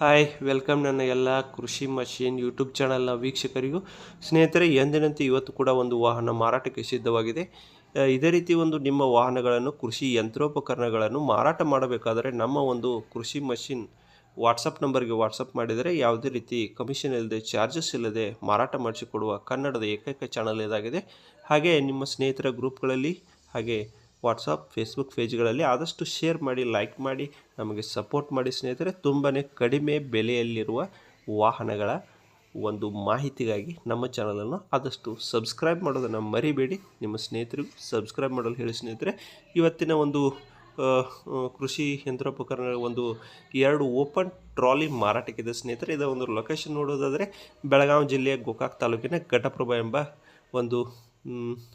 Hi welcome ನನ್ನ ಎಲ್ಲ ಕೃಷಿ ಮಷೀನ್ ಯೂಟ್ಯೂಬ್ ಚಾನಲ್ನ ವೀಕ್ಷಕರಿಗೂ. ಸ್ನೇಹಿತರೆ, ಎಂದಿನಂತೆ ಇವತ್ತು ಕೂಡ ಒಂದು ವಾಹನ ಮಾರಾಟಕ್ಕೆ ಸಿದ್ಧವಾಗಿದೆ. ಇದೇ ರೀತಿ ಒಂದು ನಿಮ್ಮ ವಾಹನಗಳನ್ನು, ಕೃಷಿ ಯಂತ್ರೋಪಕರಣಗಳನ್ನು ಮಾರಾಟ ಮಾಡಬೇಕಾದರೆ ನಮ್ಮ ಒಂದು ಕೃಷಿ ಮಷೀನ್ ವಾಟ್ಸಪ್ ನಂಬರ್ಗೆ ವಾಟ್ಸಪ್ ಮಾಡಿದರೆ ಯಾವುದೇ ರೀತಿ ಕಮಿಷನ್ ಇಲ್ಲದೆ ಚಾರ್ಜಸ್ ಇಲ್ಲದೆ ಮಾರಾಟ ಮಾಡಿಸಿಕೊಡುವ ಕನ್ನಡದ ಏಕೈಕ ಚಾನಲ್ ಇದಾಗಿದೆ. ಹಾಗೆ ನಿಮ್ಮ ಸ್ನೇಹಿತರ ಗ್ರೂಪ್ಗಳಲ್ಲಿ ಹಾಗೆ ವಾಟ್ಸಪ್ ಫೇಸ್ಬುಕ್ ಪೇಜ್ಗಳಲ್ಲಿ ಆದಷ್ಟು ಶೇರ್ ಮಾಡಿ ಲೈಕ್ ಮಾಡಿ, ನಮಗೆ ಸಪೋರ್ಟ್ ಮಾಡಿ ಸ್ನೇಹಿತರೆ ತುಂಬಾ ಕಡಿಮೆ ಬೆಲೆಯಲ್ಲಿರುವ ವಾಹನಗಳ ಒಂದು ಮಾಹಿತಿಗಾಗಿ ನಮ್ಮ ಚಾನಲನ್ನು ಆದಷ್ಟು ಸಬ್ಸ್ಕ್ರೈಬ್ ಮಾಡೋದನ್ನು ಮರಿಬೇಡಿ. ನಿಮ್ಮ ಸ್ನೇಹಿತರಿಗೂ ಸಬ್ಸ್ಕ್ರೈಬ್ ಮಾಡಲು ಹೇಳಿ ಸ್ನೇಹಿತರೆ. ಇವತ್ತಿನ ಒಂದು ಕೃಷಿ ಯಂತ್ರೋಪಕರಣ ಒಂದು ಎರಡು ಓಪನ್ ಟ್ರಾಲಿ ಮಾರಾಟಕ್ಕಿದೆ ಸ್ನೇಹಿತರೆ. ಇದರ ಒಂದು ಲೊಕೇಶನ್ ನೋಡೋದಾದರೆ ಬೆಳಗಾವಿ ಜಿಲ್ಲೆಯ ಗೋಕಾಕ್ ತಾಲೂಕಿನ ಘಟಪ್ರಭಾ ಎಂಬ ಒಂದು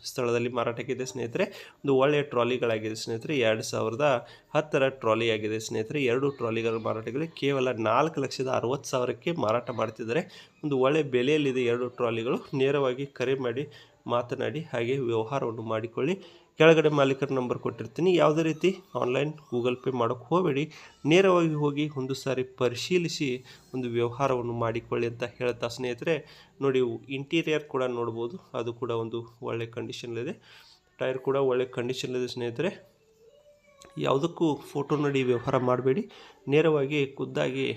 ಸ್ಥಳದಲ್ಲಿ ಮಾರಾಟಕ್ಕಿದೆ ಸ್ನೇಹಿತರೆ. ಒಂದು ಒಳ್ಳೆಯ ಟ್ರಾಲಿಗಳಾಗಿದೆ ಸ್ನೇಹಿತರೆ. ಎರಡು ಸಾವಿರದ ಹತ್ತರ ಟ್ರಾಲಿ ಆಗಿದೆ ಸ್ನೇಹಿತರೆ. ಎರಡು ಟ್ರಾಲಿಗಳ ಮಾರಾಟಗಳು ಕೇವಲ ನಾಲ್ಕು ಲಕ್ಷದ ಅರವತ್ತು ಸಾವಿರಕ್ಕೆ ಮಾರಾಟ ಮಾಡ್ತಿದ್ದಾರೆ. ಒಂದು ಒಳ್ಳೆಯ ಬೆಲೆಯಲ್ಲಿದೆ ಎರಡು ಟ್ರಾಲಿಗಳು. ನೇರವಾಗಿ ಕರೆ ಮಾಡಿ ಮಾತನಾಡಿ ಹಾಗೆ ವ್ಯವಹಾರವನ್ನು ಮಾಡಿಕೊಳ್ಳಿ. ಕೆಳಗಡೆ ಮಾಲೀಕರ ನಂಬರ್ ಕೊಟ್ಟಿರ್ತೀನಿ. ಯಾವುದೇ ರೀತಿ ಆನ್ಲೈನ್, ಗೂಗಲ್ ಪೇ ಮಾಡೋಕ್ಕೆ ಹೋಗಬೇಡಿ. ನೇರವಾಗಿ ಹೋಗಿ ಒಂದು ಸಾರಿ ಪರಿಶೀಲಿಸಿ ಒಂದು ವ್ಯವಹಾರವನ್ನು ಮಾಡಿಕೊಳ್ಳಿ ಅಂತ ಹೇಳ್ತಾ ಸ್ನೇಹಿತರೆ, ನೋಡಿ ಇಂಟೀರಿಯರ್ ಕೂಡ ನೋಡ್ಬೋದು. ಅದು ಕೂಡ ಒಂದು ಒಳ್ಳೆ ಕಂಡೀಷನಲ್ಲಿದೆ ಟೈರ್ ಕೂಡ ಒಳ್ಳೆ ಕಂಡೀಷನಲ್ಲಿದೆ ಸ್ನೇಹಿತರೆ. ಯಾವುದಕ್ಕೂ ಫೋಟೋ ನೋಡಿ ವ್ಯವಹಾರ ಮಾಡಬೇಡಿ. ನೇರವಾಗಿ ಖುದ್ದಾಗಿ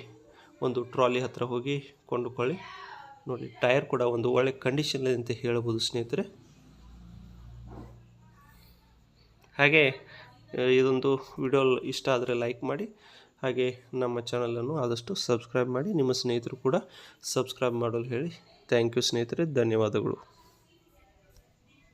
ಒಂದು ಟ್ರಾಲಿ ಹತ್ತಿರ ಹೋಗಿ ಕೊಂಡುಕೊಳ್ಳಿ. ನೋಡಿ, ಟೈರ್ ಕೂಡ ಒಂದು ಒಳ್ಳೆ ಕಂಡೀಷನ್ಲಿದೆ ಅಂತ ಹೇಳ್ಬೋದು ಸ್ನೇಹಿತರೆ. ಹಾಗೆ ಇದೊಂದು ವಿಡಿಯೋ ಇಷ್ಟ ಆದರೆ ಲೈಕ್ ಮಾಡಿ. ಹಾಗೆ, ನಮ್ಮ ಚಾನಲನ್ನು ಆದಷ್ಟು ಸಬ್ಸ್ಕ್ರೈಬ್ ಮಾಡಿ. ನಿಮ್ಮ ಸ್ನೇಹಿತರು ಕೂಡ ಸಬ್ಸ್ಕ್ರೈಬ್ ಮಾಡಲು ಹೇಳಿ. ಥ್ಯಾಂಕ್ ಯು ಸ್ನೇಹಿತರೆ. ಧನ್ಯವಾದಗಳು.